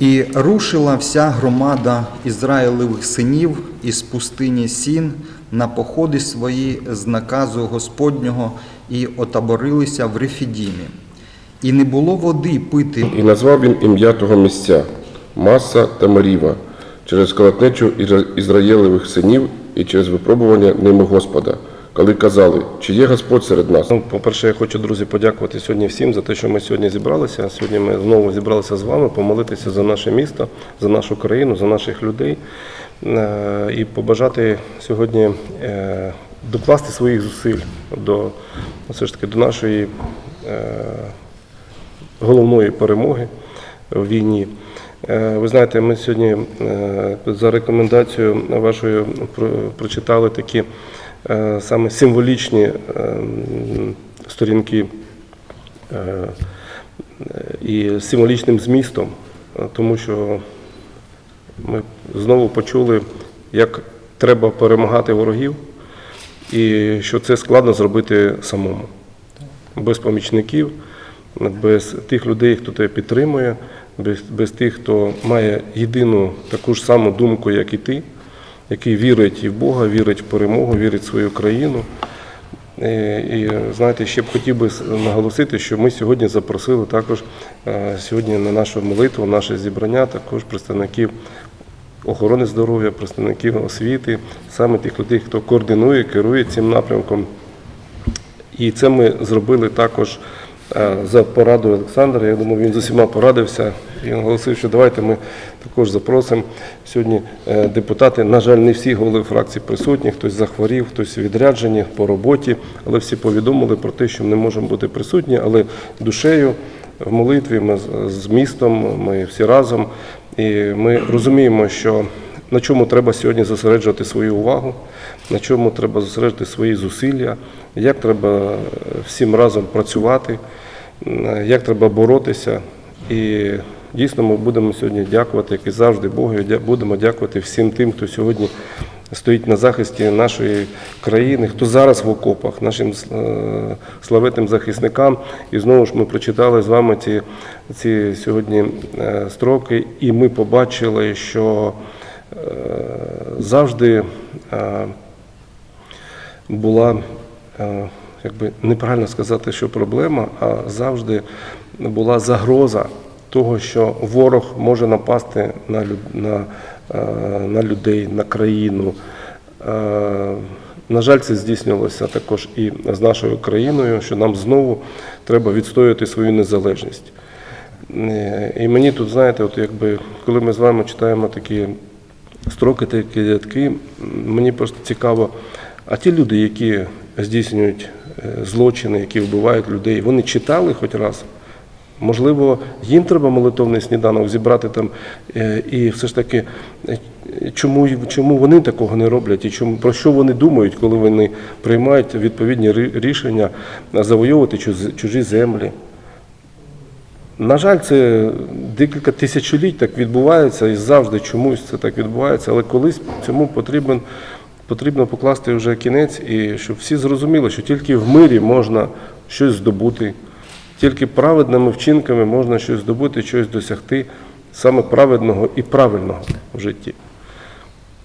І рушила вся громада Ізраїлевих синів із пустині Сін на походи свої з наказу Господнього і отаборилися в Рефідімі. І не було води пити І назвав він ім'я того місця Маса та Маріва, через колотнечу Ізра- Ізраїлевих синів і через випробування ними Господа, коли казали, чи є Господь серед нас. Ну, по-перше, я хочу, друзі, подякувати сьогодні всім за те, що ми сьогодні зібралися. Сьогодні ми знову зібралися з вами, помолитися за наше місто, за нашу країну, за наших людей Е, і побажати сьогодні е, докласти своїх зусиль до все ж таки до нашої е, головної перемоги в війні. Ви знаєте, ми сьогодні за рекомендацією вашою прочитали такі саме символічні е, сторінки е, і символічним змістом, е, тому що ми знову почули, як треба перемагати ворогів, і що це складно зробити самому, без помічників, без тих людей, хто тебе підтримує, без, без тих, хто має єдину таку ж саму думку, як і ти, який вірить і в Бога, вірить в перемогу, вірить в свою країну. Е, І знаєте, ще б хотів би наголосити, що ми сьогодні запросили також е, сьогодні на нашу молитву, наше зібрання, також представників охорони здоров'я, представників освіти, саме тих людей, хто координує, керує цим напрямком. І це ми зробили також за порадою Олександра. Я думаю, він з усіма порадився і наголосив, що давайте ми також запросимо сьогодні е, депутати. На жаль, не всі голови фракції присутні, хтось захворів, хтось відряджені по роботі, але всі повідомили про те, що ми не можемо бути присутні, але душею в молитві ми з містом, ми всі разом. І ми розуміємо, що на чому треба сьогодні зосереджувати свою увагу, на чому треба зосереджувати свої зусилля, як треба е, всім разом працювати, е, як треба боротися. І дійсно ми будемо сьогодні дякувати, як і завжди, Богу, будемо дякувати всім тим, хто сьогодні стоїть на захисті нашої країни, хто зараз в окопах, нашим е, славетним захисникам. І знову ж ми прочитали з вами ці, ці сьогодні строки, і ми побачили, що завжди е, була, е, якби неправильно сказати, що проблема, а завжди була загроза того, що ворог може напасти на, на, е, на людей, на країну. Е, На жаль, це здійснювалося також і з нашою країною, що нам знову треба відстоювати свою незалежність. Е, І мені тут, знаєте, от якби, коли ми з вами читаємо такі строки, такі рядки, мені просто цікаво, а ті люди, які здійснюють е, злочини, які вбивають людей, вони читали хоч раз? Можливо, їм треба молитовний сніданок зібрати там е, і все ж таки, е, чому, чому вони такого не роблять, і чому, про що вони думають, коли вони приймають відповідні рішення завойовувати чужі землі. На жаль, це декілька тисячоліть так відбувається і завжди чомусь це так відбувається, але колись цьому потрібен, потрібно покласти вже кінець, і щоб всі зрозуміли, що тільки в мирі можна щось здобути, тільки праведними вчинками можна щось здобути, щось досягти саме праведного і правильного в житті.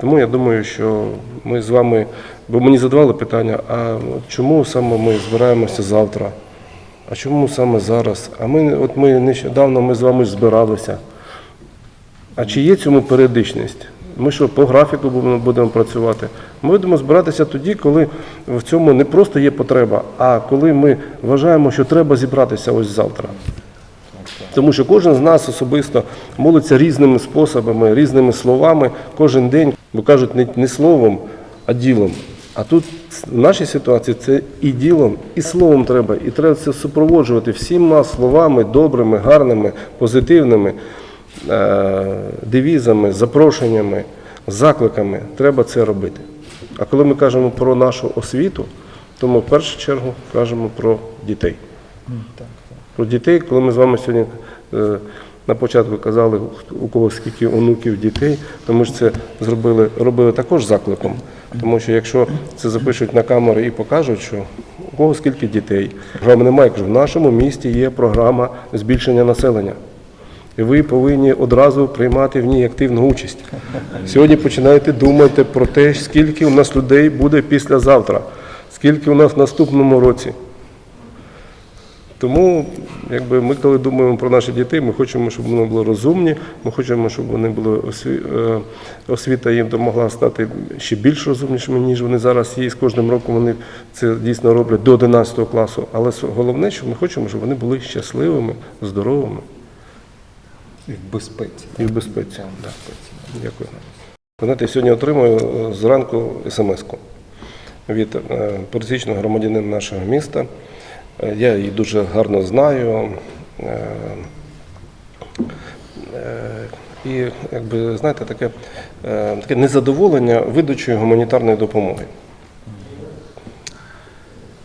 Тому я думаю, що ми з вами, бо мені задавали питання, а чому саме ми збираємося завтра? А чому саме зараз? А ми, от ми нещодавно ми з вами збиралися. А чи є цьому періодичність? Ми що, по графіку будемо, працювати? Ми будемо збиратися тоді, коли в цьому не просто є потреба, а коли ми вважаємо, що треба зібратися ось завтра. Тому що кожен з нас особисто молиться різними способами, різними словами кожен день, бо кажуть не словом, а ділом. А тут в нашій ситуації це і ділом, і словом треба. І треба це супроводжувати всіма словами добрими, гарними, позитивними е- девізами, запрошеннями, закликами. Треба це робити. А коли ми кажемо про нашу освіту, то ми в першу чергу кажемо про дітей. Про дітей, коли ми з вами сьогодні е, на початку казали, у кого скільки онуків дітей, то ми ж це зробили, робили також закликом. Тому що якщо це запишуть на камери і покажуть, що у кого скільки дітей, програми немає, кажу, в нашому місті є програма збільшення населення. І ви повинні одразу приймати в ній активну участь. Сьогодні починаєте думати про те, скільки у нас людей буде післязавтра, скільки у нас в наступному році. Тому, якби ми коли думаємо про наших дітей, ми хочемо, щоб вони були розумні, ми хочемо, щоб вони були осві... е, освіта їм допомогла стати ще більш розумнішими, ніж вони зараз є. І з кожним роком вони це дійсно роблять до 11 класу. Але головне, що ми хочемо, щоб вони були щасливими, здоровими І в безпеці. і в безпеці. Да. Дякую. Знаєте, сьогодні отримую е, зранку смс-ку від пересічного громадянина нашого міста. Е, Я її дуже гарно знаю. Е, е, І, якби, знаєте, таке, таке незадоволення видачею гуманітарної допомоги.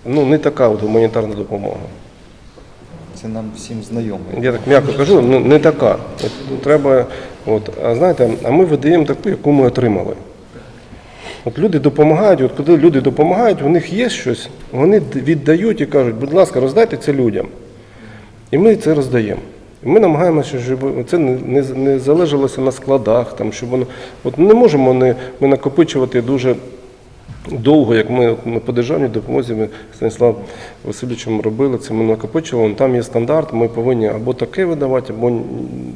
Ну, не така от гуманітарна допомога. Це нам всім знайомо. Я так м'яко кажу, ну не така. Треба, от, а знаєте, а ми видаємо таку, яку ми отримали. От люди допомагають, от коли люди допомагають, у них є щось, вони віддають і кажуть, будь ласка, роздайте це людям. І ми це роздаємо. І ми намагаємося, щоб це не, не, залежалося на складах, там, щоб воно. От не можемо не, ми накопичувати дуже довго, як ми, по державній допомозі, ми з Станіславом Васильовичем робили це, ми накопичували, там є стандарт, ми повинні або таке видавати, або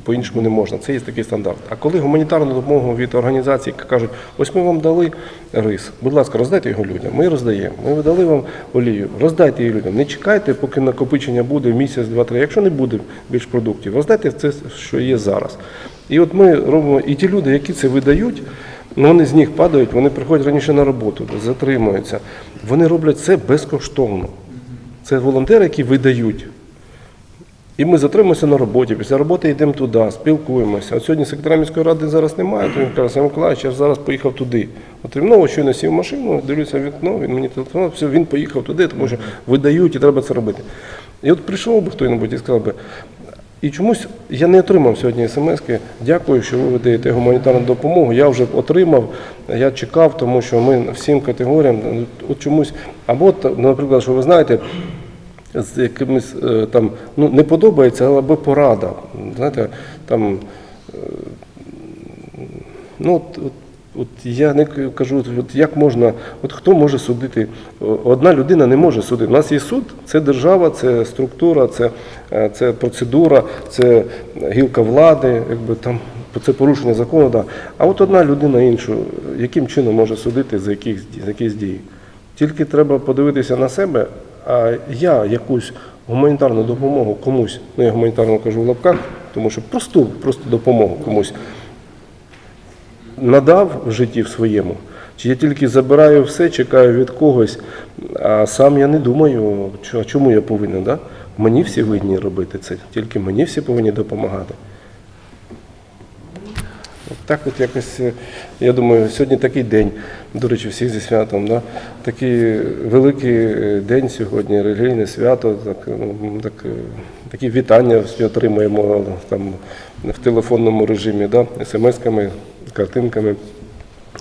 по-іншому не можна. Це є такий стандарт. А коли гуманітарну допомогу від організацій які кажуть, ось ми вам дали рис, будь ласка, роздайте його людям. Ми роздаємо. Ми видали вам олію, роздайте її людям. Не чекайте, поки накопичення буде місяць, два, три. Якщо не буде більш продуктів, роздайте це, що є зараз. І от ми робимо, і ті люди, які це видають, Ну, вони з них падають, вони приходять раніше на роботу, затримуються. Вони роблять це безкоштовно. Це волонтери, які видають. І ми затримуємося на роботі. Після роботи йдемо туди, спілкуємося. От сьогодні секретаря міської ради зараз немає, то він каже, Миколаївич, я зараз поїхав туди. От терміново щойно сів в машину, дивлюся в вікно, він мені телефонував, все, він поїхав туди, тому що видають і треба це робити. І от прийшов би хто-небудь і сказав би, і чомусь я не отримав сьогодні смски. Дякую, що ви видаєте гуманітарну допомогу. Я вже отримав, я чекав, тому що ми всім категоріям от чомусь. Або, наприклад, що ви знаєте, з якимось е, там ну не подобається, або порада. Знаєте, там е, ну от, от, я не кажу, от як можна, от хто може судити? Одна людина не може судити. У нас є суд, це держава, це структура, це, е, це процедура, це гілка влади, якби там це порушення закону. Да. А от одна людина іншу, яким чином може судити за яких за якісь дії? Тільки треба подивитися на себе, а я якусь гуманітарну допомогу комусь, ну я гуманітарну кажу в лапках, тому що просту, просто допомогу комусь надав в житті в своєму. Чи я тільки забираю все, чекаю від когось, а сам я не думаю, чому я повинен. Да? Мені всі винні робити це, тільки мені всі повинні допомагати. Так от якось, е, я думаю, сьогодні такий день, до речі, всіх зі святом, да? такий великий е, день сьогодні, релігійне свято, так, ну, так, е, такі вітання всі отримуємо там, в телефонному режимі, да? смс-ками, картинками,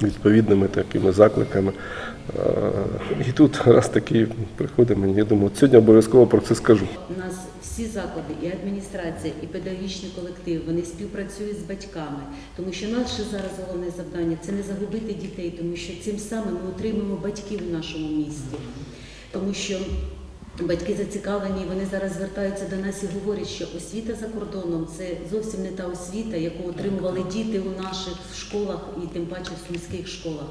відповідними такими закликами. Е, І тут раз такі приходимо, я думаю, сьогодні обов'язково про це скажу. Всі заклади, і адміністрація, і педагогічний колектив, вони співпрацюють з батьками, тому що наше зараз головне завдання це не загубити дітей, тому що цим самим ми отримуємо батьків у нашому місті. Тому що батьки зацікавлені, вони зараз звертаються до нас і говорять, що освіта за кордоном це зовсім не та освіта, яку отримували діти у наших школах і тим паче в сумських школах.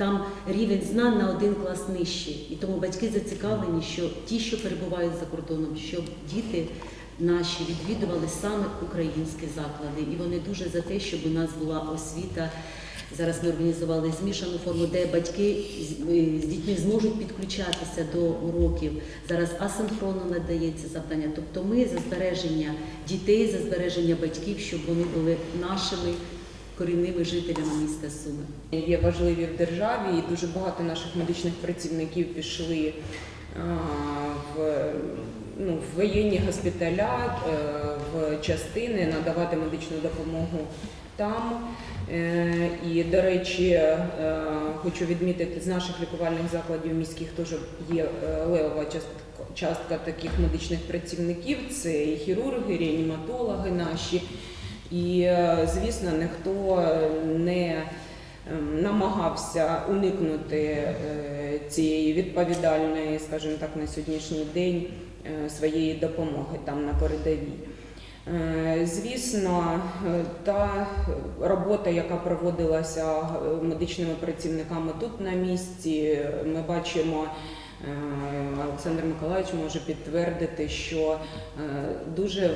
Там рівень знань на один клас нижчий. І тому батьки зацікавлені, що ті, що перебувають за кордоном, щоб діти наші відвідували саме українські заклади. І вони дуже за те, щоб у нас була освіта. Зараз ми організували змішану форму, де батьки з е, дітьми зможуть підключатися до уроків. Зараз асинхронно надається завдання. Тобто ми за збереження дітей, за збереження батьків, щоб вони були нашими корінними жителями міста Суми. є важливі в державі, і дуже багато наших медичних працівників пішли в, ну, в воєнні госпіталя, е, в частини надавати медичну допомогу там. Е, І, до речі, е, хочу відмітити, з наших лікувальних закладів міських теж є е, левова частка, таких медичних працівників. Це і хірурги, реаніматологи наші. І, е, звісно, ніхто не ем, намагався уникнути е, цієї відповідальної, скажімо так, на сьогоднішній день е, своєї допомоги там на передовій. Звісно, та робота, яка проводилася медичними працівниками тут на місці, ми бачимо. Е, Олександр Миколаївич може підтвердити, що е, дуже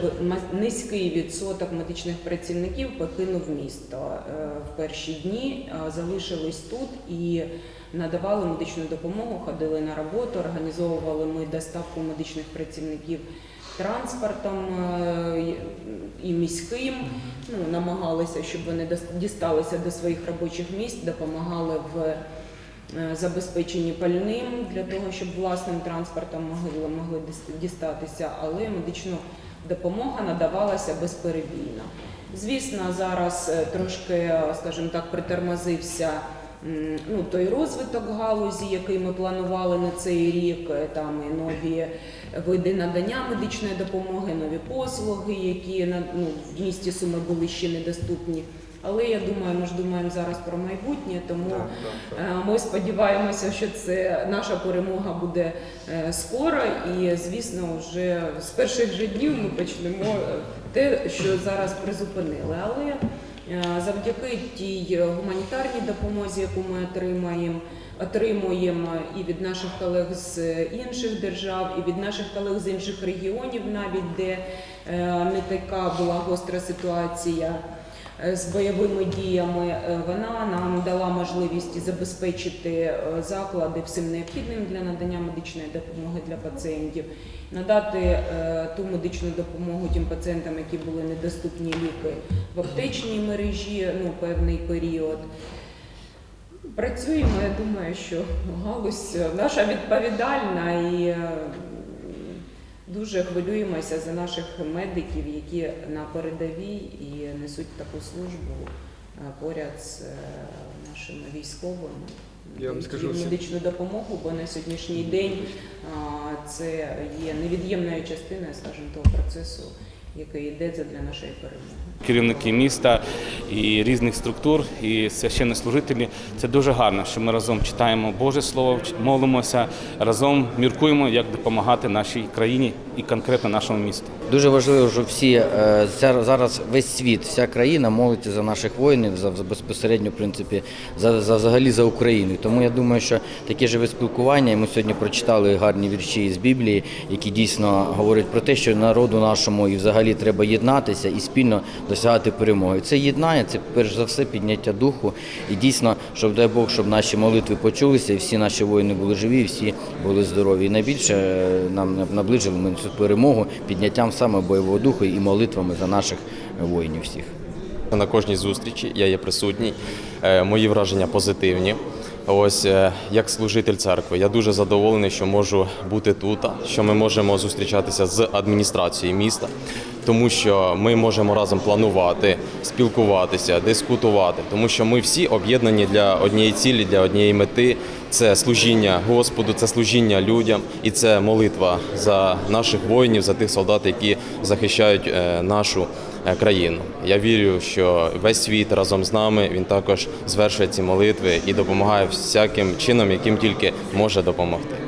низький відсоток медичних працівників покинув місто е, в перші дні, залишились тут і надавали медичну допомогу, ходили на роботу, організовували ми доставку медичних працівників транспортом і міським. Ну, намагалися, щоб вони дісталися до своїх робочих місць, допомагали в е, забезпеченні пальним для того, щоб власним транспортом могли, могли дістатися, але медична допомога надавалася безперебійно. Звісно, зараз е, трошки, е, скажімо так, притормозився ну, той розвиток галузі, який ми планували на цей рік, там і нові види надання медичної допомоги, нові послуги, які ну, в місті Суми були ще недоступні. Але я думаю, ми ж думаємо зараз про майбутнє, тому е, ми сподіваємося, що це наша перемога буде е, скоро, і звісно, вже з перших же днів ми почнемо е, те, що зараз призупинили. Але завдяки тій гуманітарній допомозі, яку ми отримаємо. Отримуємо і від наших колег з інших держав, і від наших колег з інших регіонів, навіть де не така була гостра ситуація з бойовими діями. Е, Вона нам дала можливість забезпечити е, заклади всім необхідним для надання медичної допомоги для пацієнтів, надати е, ту медичну допомогу тим пацієнтам, які були недоступні ліки в аптечній мережі, ну певний період. Працюємо, я думаю, що галузь наша відповідальна і е, дуже хвилюємося за наших медиків, які на передовій і несуть таку службу е, поряд з е, нашими військовими. Я вам скажу, медичну допомогу, бо на сьогоднішній день це є невід'ємною частиною, скажімо, того процесу, який йде для нашої перемоги. керівники міста і різних структур, і священнослужителі. Це дуже гарно, що ми разом читаємо Боже Слово, молимося, разом міркуємо, як допомагати нашій країні і конкретно нашому місту. Дуже важливо, що всі е, зараз весь світ, вся країна молиться за наших воїнів, за, за безпосередньо, в принципі, за, за взагалі за Україну. Тому я думаю, що таке живе спілкування. і Ми сьогодні прочитали гарні вірші з Біблії, які дійсно говорять про те, що народу нашому і взагалі треба єднатися і спільно досягати перемоги. Це єднання, це перш за все підняття духу. І дійсно, щоб дай Бог, щоб наші молитви почулися, і всі наші воїни були живі, і всі були здорові. І найбільше е, нам наближили ми цю перемогу підняттям саме бойового духу і молитвами за наших воїнів всіх. На кожній зустрічі я є присутній. Е, Мої враження позитивні. Ось е, як служитель церкви, я дуже задоволений, що можу бути тут, що ми можемо зустрічатися з адміністрацією міста, тому що ми можемо разом планувати, спілкуватися, дискутувати, тому що ми всі об'єднані для однієї цілі, для однієї мети. Це служіння Господу, це служіння людям і це молитва за наших воїнів, за тих солдат, які захищають е, нашу країну. Я вірю, що весь світ разом з нами він також звершує ці молитви і допомагає всяким чином, яким тільки може допомогти.